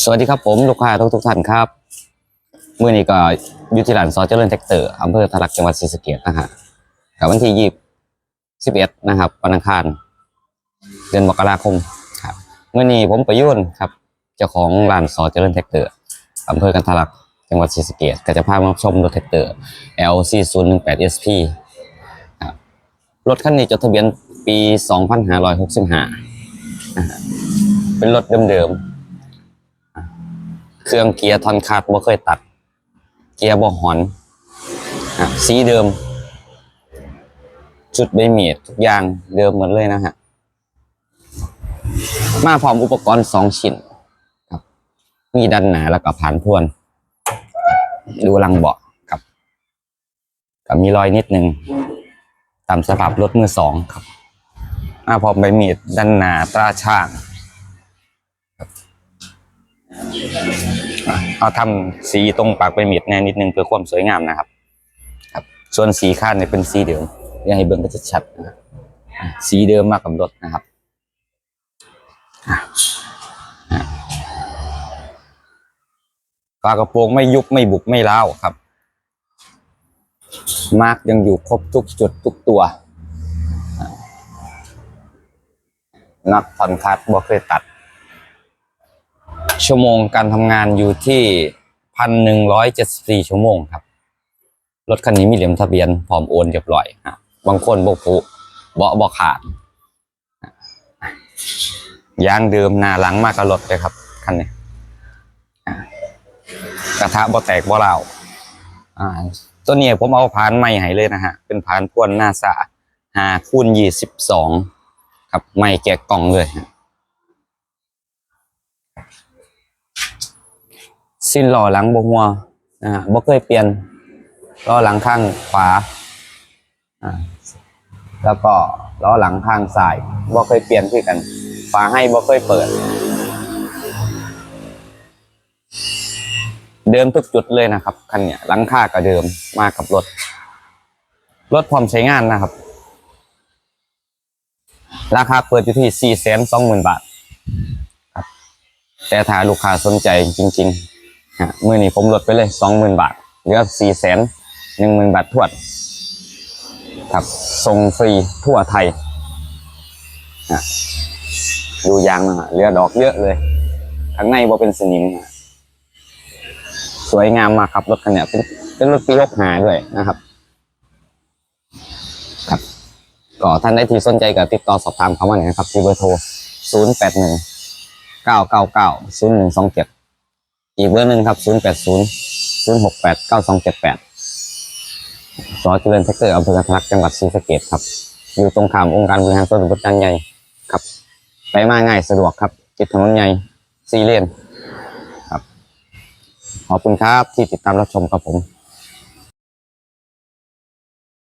สวัสดีครับผมลูกค้าทุกทุกท่านครับเมื่อนี้ก็อยุติรันซอเจริญแท็กเตอร์อำเภอทะลักจังหวัดศรีสะเกษนะฮะกับวันที่ยี่สิบเอ็ดนะครับวันอังคาร เดือนมกราคมครับเมื่อนี้ผมประยุนครับเจ้าของร้านซอเจริญแท็กเตอร์อำเภอกันทะลักจังหวัดศรีสะเกษก็จะพามาชมรถแท็กเตอร์ LC 0 1 8 SP ครับรถคันนี้จดทะเบียนปี2565นะฮะเป็นรถเดิมๆ เครื่องเกียร์ทอนคาดบ่เคยตัด เกียร์บ่หอนอะสีเดิม จุดใบเมียดทุกอย่างเดิมหมดเลยนะฮะ มาพร้อมอุปกรณ์สองชิ้นครับ มีดันหนาแล้วก็ผ่านพวน ดูลังเบาะครับกับมีรอยนิดนึงตามสภาพรถมือสองครับมาพร้อมใบมีดดันหนาตราช่าง เอาทำสีตรงปากใบมีดแน่นิดนึงเพื่อความสวยงามนะครับ ครับ ส่วนสีคาดเนี่ยเป็นสีเดิมยากให้เบิ่งก็จะชัดนะครับสีเดิมมากกับรถนะครับฝากระโปรงไม่ยุบไม่บุกไม่ร้าวครับมาร์กยังอยู่ครบทุกจุดทุกตัวน็อตผ่อนคัดบ่เคยตัด ชั่วโมงการทำงานอยู่ที่พันหนึ่งร้อยเจ็ดสี่ชั่วโมงครับ รถคันนี้มีเหลี่ยมทะเบียนพร้อมโอนเรียบร้อยฮะบางคนบกผูเบาะบอขาดยางเดิมหน้าหลังมากกับรถเลยครับคันนี้กระทะบ่แตกบ่เล่าตัวนี้ผมเอาพานใหม่ให้เลยนะฮะ เป็นพานพ่วนหน้าสะหาคูณยี่สิบสองครับ ไม่แกะกล่องเลยฮะ สิ้นล้อหลังบหัวนะฮะบ่เคยเปลี่ยนล้อหลังข้างขวาอ่าแล้วก็ล้อหลังข้างซ้ายบ่เคยเปลี่ยนคือกันฝาให้บ่เคยเปิด เดิมทุกจุดเลยนะครับคันเนี้ยหลังคาก็เดิมมากับรถรถพร้อมใช้งานนะครับ ราคาเปิดอยู่ที่ 4 2 0 0 0 0 บาท แต่ถ้าลูกค้าสนใจจริงๆฮะมื่อนี้ผมลดไปเลยสองหมื่นบาทเหลือสี่แสนหนึ่งหมื่นบาททวดครับส่งฟรีทั่วไทยฮะดูยางนะฮะเหลือดอกเยอะเลย ข้างในบ่าเป็นสนิมฮะสวยงามมากครับรถคันนี้เป็นเป็นรถปียกหาด้วยนะครับ ครับก็ท่านใดที่สนใจก็ติดต่อสอบถามเขามาหน่อยนะครับที่เบอร์โทร 0 8 1 เก้าเก้าเก้าศูนย์หนึ่งสองเจ็ดอีกเบอร์หนึ่งครับศูนย์แปดศูนย์ศูนย์หกแปดเก้าสองเจ็ดแปดสอเจริญแท็กเตอร์อำเภอกันทลักจังหวัดศรีสะเกษครับ อยู่ตรงข้ามองค์การบริหารส่วนตำบลจันใหญ่ครับ ไปมาง่ายสะดวกครับติดถนนใหญ่สี่เลนครับ ขอบคุณครับที่ติดตามรับชมครับผม